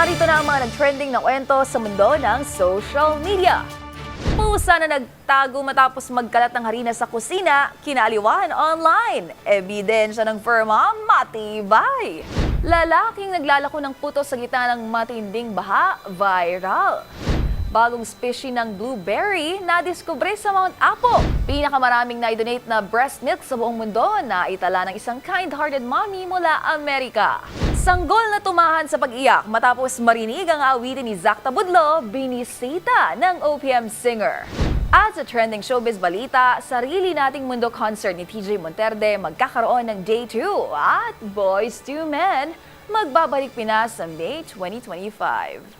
Narito na ang mga nag-trending na kwento sa mundo ng social media. Pusa na nagtago matapos magkalat ng harina sa kusina, kinaliwan online. Ebidensya ng firma, matibay. Lalaking naglalako ng puto sa gitna ng matinding baha, viral. Bagong species ng blueberry na diskubre sa Mount Apo. Pinakamaraming na-donate na breast milk sa buong mundo na itala ng isang kind-hearted mommy mula Amerika. Sanggol na tumahan sa pag-iyak matapos marinig ang awitin ni Zach Tabudlo, binisita ng OPM singer. At sa trending showbiz balita, sarili nating mundo concert ni TJ Monterde magkakaroon ng day 2 at Boys to Men magbabalik Pinas sa May 2025.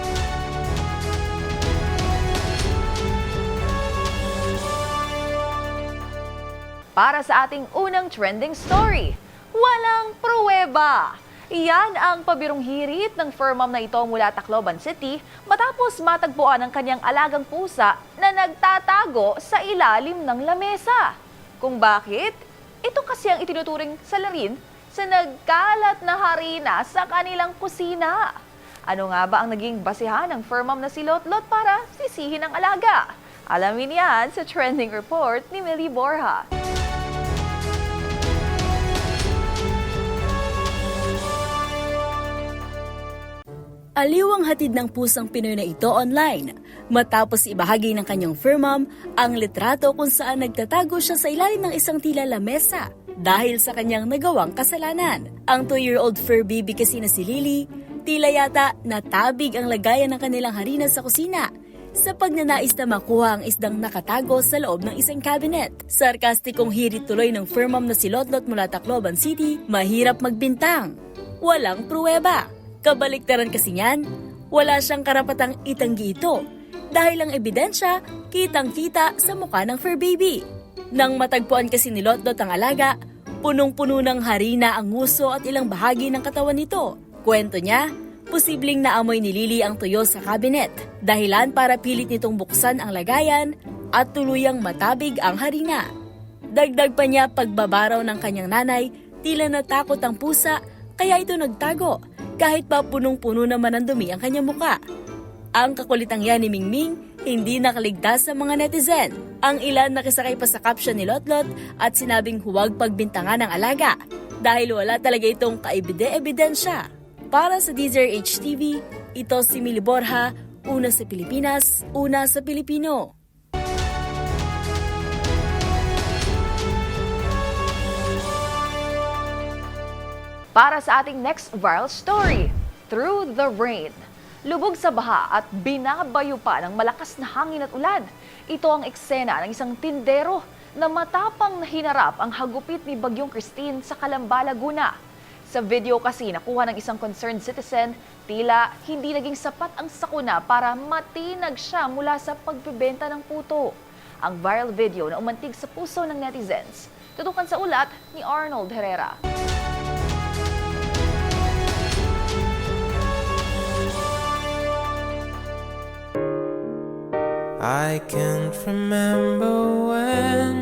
Para sa ating unang trending story, walang pruweba. Iyan ang pabirong hirit ng firmam na ito mula Tacloban City matapos matagpuan ang kanyang alagang pusa na nagtatago sa ilalim ng lamesa. Kung bakit? Ito kasi ang itinuturing salarin sa nagkalat na harina sa kanilang kusina. Ano nga ba ang naging basihan ng firmam na si Lotlot para sisihin ang alaga? Alamin yan sa trending report ni Millie Borja. Aliw ang hatid ng pusang Pinoy na ito online matapos ibahagi ng kanyang firmam ang litrato kung saan nagtatago siya sa ilalim ng isang tila lamesa dahil sa kanyang nagawang kasalanan. Ang 2-year-old fur baby kasi na si Lily, tila yata natabig ang lagayan ng kanilang harina sa kusina sa pagnanais na makuha ang isdang nakatago sa loob ng isang cabinet. Sarkastikong hirit tuloy ng firmam na si Lotlot mula Tacloban City, mahirap magbintang. Walang pruweba. Kabaliktaran kasi niyan, wala siyang karapatang itanggi ito dahil ang ebidensya kitang-kita sa mukha ng fur baby. Nang matagpuan kasi ni Lotlot ang alaga, punong-puno ng harina ang nguso at ilang bahagi ng katawan nito. Kwento niya, posibleng naamoy ni Lily ang tuyo sa cabinet, dahilan para pilit nitong buksan ang lagayan at tuluyang matabig ang harina. Dagdag pa niya pagbabaraw ng kanyang nanay, tila natakot ang pusa kaya ito nagtago kahit pa punong-puno naman ang dumi ang kanyang muka. Ang kakulitang yan ni Mingming hindi nakaligtas sa mga netizen. Ang ilan nakisakay pa sa caption ni Lotlot at sinabing huwag pagbintangan ng alaga dahil wala talaga itong kaibide-ebidensya. Para sa DZRH TV, ito si Mili Borja, una sa Pilipinas, una sa Pilipino. Para sa ating next viral story, Through the Rain. Lubog sa baha at binabayo pa ng malakas na hangin at ulan. Ito ang eksena ng isang tindero na matapang na hinarap ang hagupit ni Bagyong Christine sa Calamba, Laguna. Sa video kasi nakuha ng isang concerned citizen, tila hindi naging sapat ang sakuna para matinag siya mula sa pagbebenta ng puto. Ang viral video na umantig sa puso ng netizens. Tutukan sa ulat ni Arnold Herrera. I can't remember when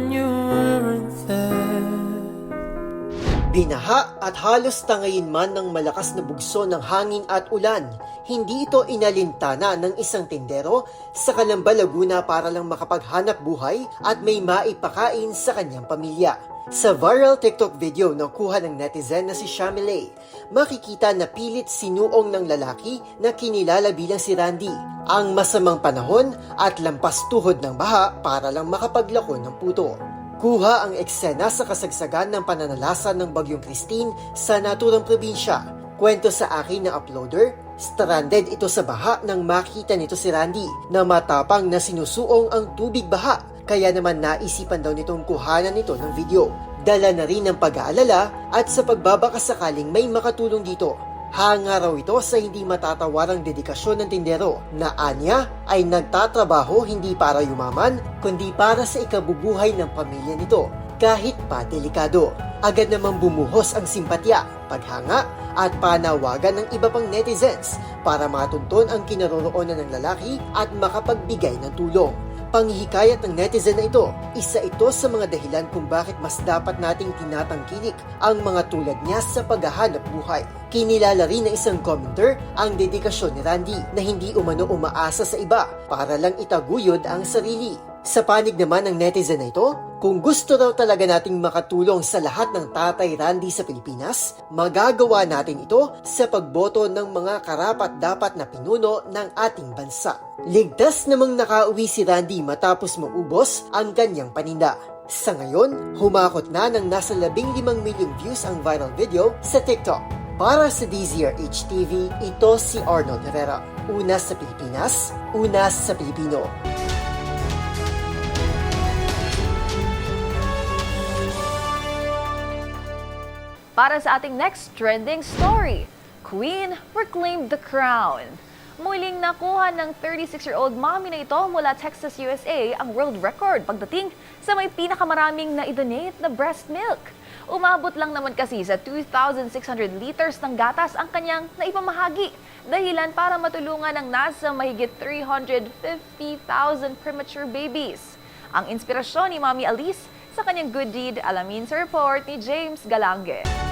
Binaha at halos tangayin man ng malakas na bugso ng hangin at ulan, hindi ito inalintana ng isang tindero sa Calamba, Laguna para lang makapaghanap buhay at may maipakain sa kanyang pamilya. Sa viral TikTok video na kuha ng netizen na si Shamilay, makikita na pilit sinuong ng lalaki na kinilala bilang si Randy ang masamang panahon at lampas tuhod ng baha para lang makapaglako ng puto. Kuha ang eksena sa kasagsagan ng pananalasan ng Bagyong Christine sa naturang probinsya. Kwento sa akin ng uploader, stranded ito sa baha nang makita nito si Randy na matapang na sinusuong ang tubig baha kaya naman naisipan daw nitong kuhanan nito ng video. dala na rin ng pag-aalala at sa pagbabakasakaling may makatulong dito. Hanga raw ito sa hindi matatawarang dedikasyon ng tindero na anya ay nagtatrabaho hindi para yumaman kundi para sa ikabubuhay ng pamilya nito kahit pa delikado. Agad namang bumuhos ang simpatya, paghanga at panawagan ng iba pang netizens para matunton ang kinaroroonan ng lalaki at makapagbigay ng tulong. Panghihikayat ng netizen na ito, isa ito sa mga dahilan kung bakit mas dapat nating tinatangkilik ang mga tulad niya sa paghahanap buhay. Kinilala rin ng isang commenter ang dedikasyon ni Randy na hindi umano umaasa sa iba para lang itaguyod ang sarili. Sa panig naman ng netizen na ito, kung gusto daw talaga nating makatulong sa lahat ng tatay Randy sa Pilipinas, magagawa natin ito sa pagboto ng mga karapat dapat na pinuno ng ating bansa. Ligtas namang nakauwi si Randy matapos maubos ang kanyang paninda. Sa ngayon, humakot na ng nasa 15 milyong views ang viral video sa TikTok. Para sa DZRH TV, ito si Arnold Herrera. Una sa Pilipinas, una sa Pilipino. Para sa ating next trending story, Queen reclaimed the crown. Muling nakuha ng 36-year-old mommy na ito mula Texas, USA ang world record pagdating sa may pinakamaraming na-donate na breast milk. Umabot lang naman kasi sa 2,600 liters ng gatas ang kanyang naipamahagi dahilan para matulungan ang nasa mahigit 350,000 premature babies. Ang inspirasyon ni Mommy Alice sa kanyang good deed alamin sa report ni James Galange.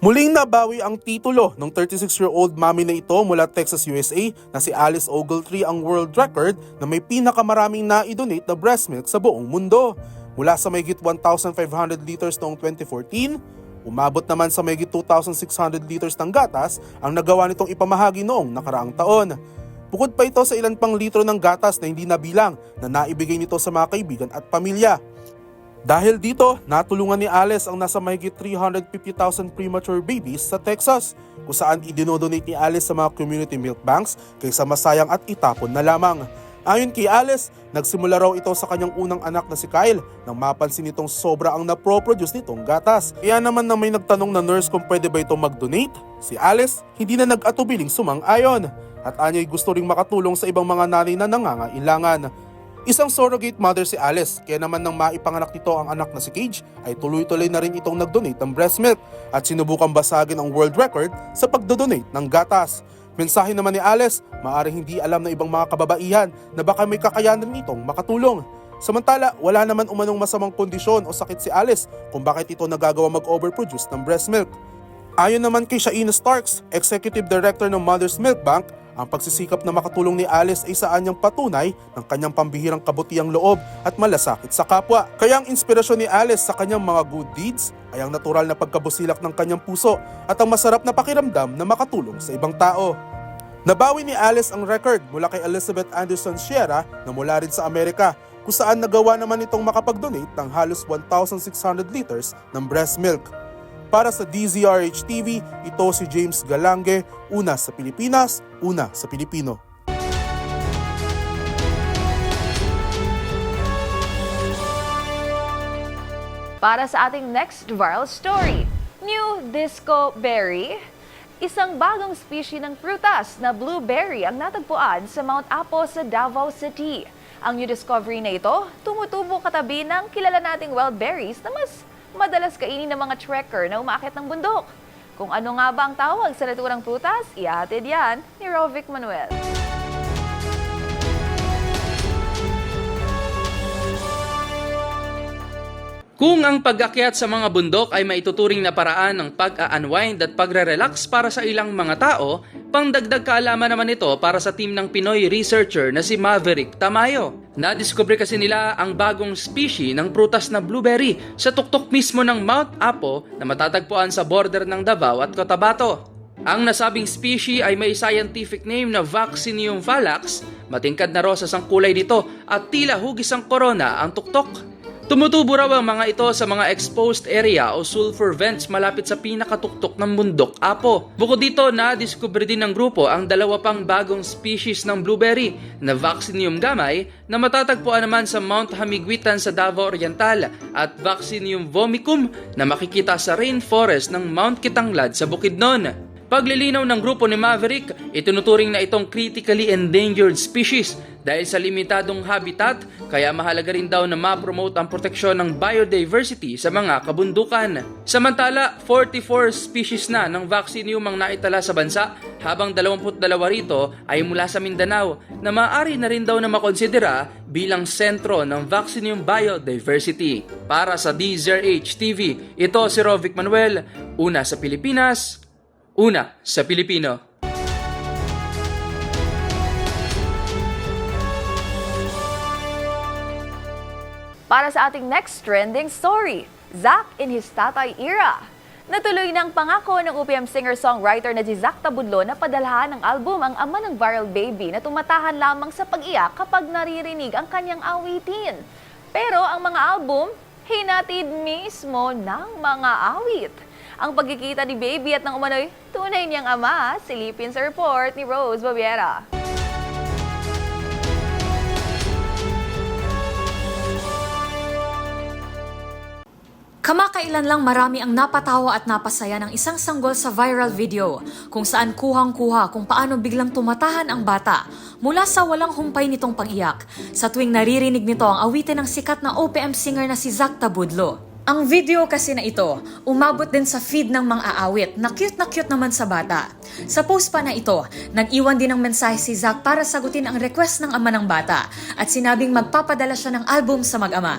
Muling nabawi ang titulo ng 36-year-old mami na ito mula Texas, USA na si Alice Ogletree ang world record na may pinakamaraming na-donate na breast milk sa buong mundo. Mula sa mayigit 1,500 liters noong 2014, umabot naman sa mayigit 2,600 liters ng gatas ang nagawa nitong ipamahagi noong nakaraang taon. Bukod pa ito sa ilan pang litro ng gatas na hindi nabilang na naibigay nito sa mga kaibigan at pamilya. Dahil dito, natulungan ni Alice ang nasa mahigit 350,000 premature babies sa Texas, kung saan idinodonate ni Alice sa mga community milk banks kaysa masayang at itapon na lamang. Ayon kay Alice, nagsimula raw ito sa kanyang unang anak na si Kyle nang mapansin nitong sobra ang naproproduce nitong gatas. Kaya naman na may nagtanong na nurse kung pwede ba ito mag-donate, si Alice hindi na nag-atubiling sumang-ayon. At anya'y gusto ring makatulong sa ibang mga nanay na nangangailangan. Isang surrogate mother si Alice, kaya naman nang maipanganak nito ang anak na si Cage, ay tuloy-tuloy na rin itong nag-donate ng breast milk at sinubukang basagin ang world record sa pagdodonate ng gatas. Mensahe naman ni Alice, maaaring hindi alam ng ibang mga kababaihan na baka may kakayanan nitong makatulong. Samantala, wala naman umanong masamang kondisyon o sakit si Alice kung bakit ito nagagawa mag-overproduce ng breast milk. Ayon naman kay Shaina Starks, Executive Director ng Mother's Milk Bank, ang pagsisikap na makatulong ni Alice ay saan niyang patunay ng kanyang pambihirang kabutiang loob at malasakit sa kapwa. Kaya ang inspirasyon ni Alice sa kanyang mga good deeds ay ang natural na pagkabusilak ng kanyang puso at ang masarap na pakiramdam na makatulong sa ibang tao. Nabawi ni Alice ang record mula kay Elizabeth Anderson Sierra na mula rin sa Amerika kung saan nagawa naman itong makapag-donate ng halos 1,600 liters ng breast milk. Para sa DZRH TV, ito si James Galange, una sa Pilipinas, una sa Pilipino. Para sa ating next viral story, New Disco Berry. Isang bagong species ng prutas na blueberry ang natagpuan sa Mount Apo sa Davao City. Ang new discovery na ito, tumutubo katabi ng kilala nating wild berries na mas madalas kainin ng mga trekker na umaakit ng bundok. Kung ano nga ba ang tawag sa naturang prutas, ihatid yan ni Rovic Manuel. Kung ang pag-akyat sa mga bundok ay maituturing na paraan ng pag-unwind at pagre-relax para sa ilang mga tao, pangdagdag kaalaman naman ito para sa team ng Pinoy researcher na si Maverick Tamayo. Nadiskubre kasi nila ang bagong species ng prutas na blueberry sa tuktok mismo ng Mount Apo na matatagpuan sa border ng Davao at Cotabato. Ang nasabing species ay may scientific name na Vaccinium valax, matingkad na rosas ang kulay nito at tila hugis ang korona ang tuktok. Tumutubo raw ang mga ito sa mga exposed area o sulfur vents malapit sa pinakatuktok ng bundok Apo. Bukod dito, na-discover din ng grupo ang dalawa pang bagong species ng blueberry na Vaccinium gamay na matatagpuan naman sa Mount Hamiguitan sa Davao Oriental at Vaccinium vomicum na makikita sa rainforest ng Mount Kitanglad sa Bukidnon. Paglilinaw ng grupo ni Maverick, itinuturing na itong critically endangered species dahil sa limitadong habitat, kaya mahalaga rin daw na ma-promote ang proteksyon ng biodiversity sa mga kabundukan. Samantala, 44 species na ng vaccinium ang naitala sa bansa, habang 22 rito ay mula sa Mindanao na maaari na rin daw na makonsidera bilang sentro ng vaccinium biodiversity. Para sa DZRH TV, ito si Rovic Manuel, una sa Pilipinas, Una sa Pilipino. Para sa ating next trending story, Zack in his tatay era. Natuloy ng pangako ng UPM singer-songwriter na si Zack Tabudlo na padalhan ng album ang ama ng viral baby na tumatahan lamang sa pag-iyak kapag naririnig ang kanyang awitin. Pero ang mga album, hinatid mismo ng mga awit. Ang pagkikita ni Baby at ng umano'y tunay niyang ama, silipin sa report ni Rose Babiera. Kamakailan lang marami ang napatawa at napasaya ng isang sanggol sa viral video kung saan kuhang-kuha kung paano biglang tumatahan ang bata mula sa walang humpay nitong pag-iyak sa tuwing naririnig nito ang awitin ng sikat na OPM singer na si Zack Tabudlo. Ang video kasi na ito, umabot din sa feed ng mga aawit na cute na cute naman sa bata. Sa post pa na ito, nag-iwan din ng mensahe si Zack para sagutin ang request ng ama ng bata at sinabing magpapadala siya ng album sa mag-ama.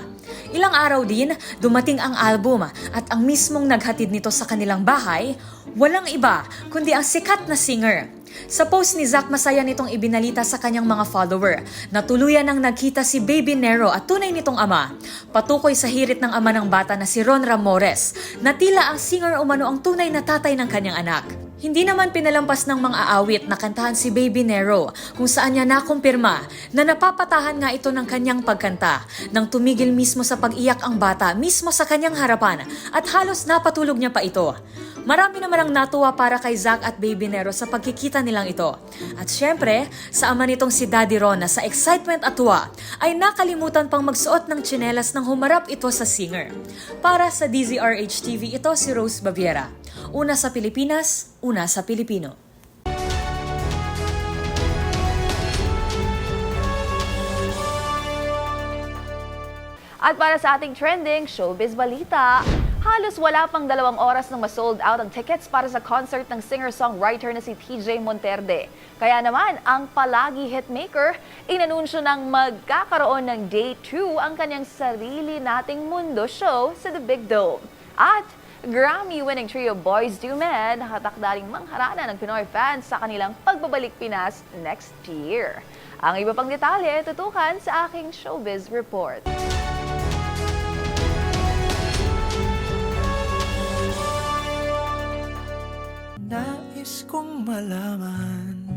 Ilang araw din, dumating ang album at ang mismong naghatid nito sa kanilang bahay, walang iba kundi ang sikat na singer. Sa post ni Zack, masaya nitong ibinalita sa kanyang mga follower na tuluyan nang nagkita si Baby Nero at tunay nitong ama. Patukoy sa hirit ng ama ng bata na si Ron Ramores na tila ang singer umano ang tunay na tatay ng kanyang anak. Hindi naman pinalampas ng mga aawit na kantahan si Baby Nero kung saan niya nakumpirma na napapatahan nga ito ng kanyang pagkanta nang tumigil mismo sa pag-iyak ang bata mismo sa kanyang harapan at halos napatulog niya pa ito. Marami naman ang natuwa para kay Zack at Baby Nero sa pagkikita nilang ito. At syempre, sa ama nitong si Daddy Ron na sa excitement at tuwa ay nakalimutan pang magsuot ng tsinelas nang humarap ito sa singer. Para sa DZRH TV, ito si Rose Baviera. Una sa Pilipinas, una sa Pilipino. At para sa ating trending showbiz balita, halos wala pang dalawang oras nang ma-sold out ang tickets para sa concert ng singer-songwriter na si TJ Monterde. Kaya naman, ang palagi hitmaker, inanunsyo ng magkakaroon ng Day 2 ang kanyang sarili nating mundo show sa The Big Dome. At Grammy-winning trio Boys Do Men nakatakdaring mangharana ng Pinoy fans sa kanilang pagbabalik Pinas next year. Ang iba pang detalye tutukan sa aking showbiz report. Nais kong malaman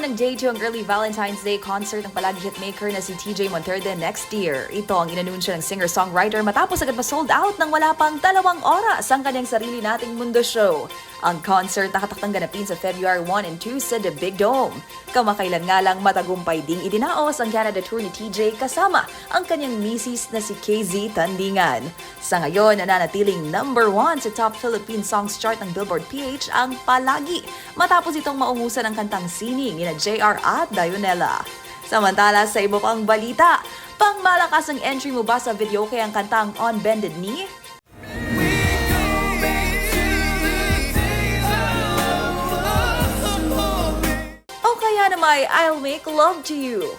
Magkakaroon ng J2 ang early Valentine's Day concert ng palagi hitmaker na si TJ Monterde next year. Ito ang inanunsyo ng singer-songwriter matapos agad ma-sold out ng wala pang dalawang oras ang kanyang sarili nating mundo show. Ang concert nakataktang ganapin sa February 1 and 2 sa The Big Dome. Kamakailan nga lang matagumpay ding idinaos ang Canada tour ni TJ kasama ang kanyang misis na si KZ Tandingan. Sa ngayon, nananatiling number 1 sa top Philippine Songs chart ng Billboard PH ang Palagi matapos itong maungusan ng kantang Sining ni JR at Dayonela. Samantala sa iba pang balita, pangmalakas ang entry mo ba sa video kaya ang kantang On Bended Knee? O kaya na may I'll Make Love to You.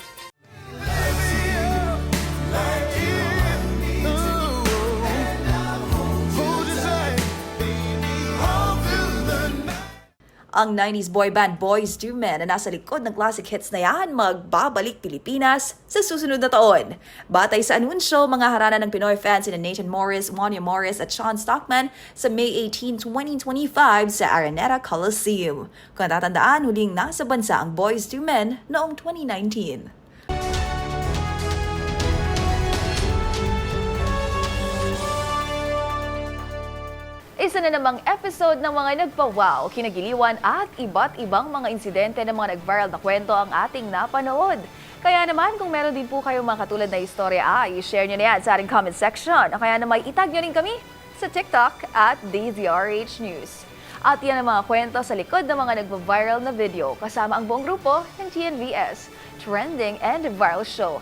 Ang 90s boy band Boys to Men na nasa likod ng classic hits na yan magbabalik Pilipinas sa susunod na taon. Batay sa anunsyo, mga harana ng Pinoy fans sina Nathan Morris, Wanya Morris at Sean Stockman sa May 18, 2025 sa Araneta Coliseum. Kung tatandaan, huling nasa bansa ang Boys to Men noong 2019. Isa na namang episode ng mga nagpa-wow, kinagiliwan at iba't ibang mga insidente ng mga nag-viral na kwento ang ating napanood. Kaya naman kung meron din po kayong mga katulad na istorya, ay share nyo na yan sa ating comment section. O kaya naman itag nyo rin kami sa TikTok at DZRH News. At yan ang mga kwento sa likod ng mga nagpa-viral na video kasama ang buong grupo ng TNVS, Trending and Viral Show.